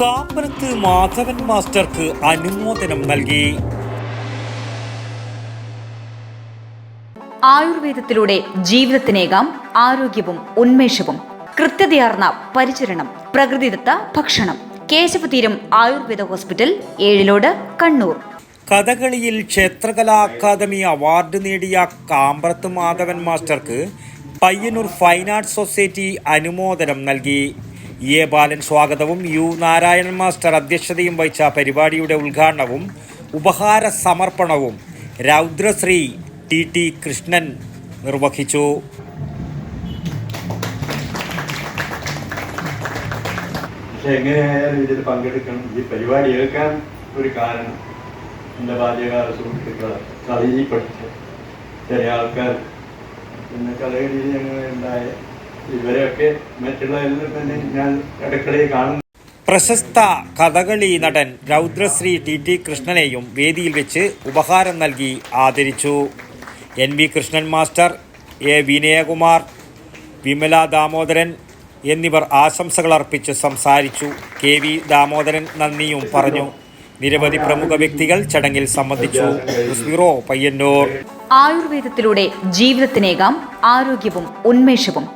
കാപ്പനത്ത് മാധവൻ മാസ്റ്റർക്ക് അനുമോദനം നൽകി. ആയുർവേദത്തിലൂടെ ജീവിതത്തിനേകാം ആരോഗ്യവും ഉന്മേഷവും കൃത്യതയാർന്ന പരിചരണം പ്രകൃതിദത്ത ഭക്ഷണം. കേശവതീരം ആയുർവേദ ഹോസ്പിറ്റൽ ഏഴിലോട് കണ്ണൂർ. കഥകളിയിൽ ക്ഷേത്രകലാ അക്കാദമി അവാർഡ് നേടിയ കാമ്പ്രത്ത് മാധവൻ മാസ്റ്റർക്ക് പയ്യന്നൂർ ഫൈൻ ആർട്സ് സൊസൈറ്റി അനുമോദനം നൽകി. എ ബാലൻ സ്വാഗതവും യു നാരായണൻ മാസ്റ്റർ അധ്യക്ഷതയും വഹിച്ച പരിപാടിയുടെ ഉദ്ഘാടനവും ഉപഹാര സമർപ്പണവും രൗദ്രശ്രീ ടി ടി കൃഷ്ണൻ നിർവഹിച്ചു. എങ്ങനെയായാലും ഇതിൽ പങ്കെടുക്കണം. ഈ പരിപാടി ഏൽക്കാൻ ഒരു കാരണം എന്റെ ബാല്യകാല സുഹൃത്തുക്കൾ കളിയിൽ പഠിച്ച ചില ആൾക്കാർ. പിന്നെ കഥകളിയിൽ ഞങ്ങൾ ഉണ്ടായ ഇവരെയൊക്കെ മറ്റുള്ളവരിൽ തന്നെ ഞാൻ ഇടയ്ക്കിടയിൽ കാണുന്നു. പ്രശസ്ത കഥകളി നടൻ രൗദ്രശ്രീ ടി ടി കൃഷ്ണനെയും വേദിയിൽ വെച്ച് ഉപഹാരം നൽകി ആദരിച്ചു. N V Krishnan master A Vinayakumar Vimala Damodaran എന്നിവർ ആശംസകൾ അർപ്പിച്ച് സംസാരിച്ചു. കെ വി ദാമോദരൻ നന്ദിയും പറഞ്ഞു. നിരവധി പ്രമുഖ വ്യക്തികൾ ചടങ്ങിൽ സംബന്ധിച്ചു. പയ്യന്നൂർ. ആയുർവേദത്തിലൂടെ ജീവിതത്തിനേകാം ആരോഗ്യവും ഉന്മേഷവും.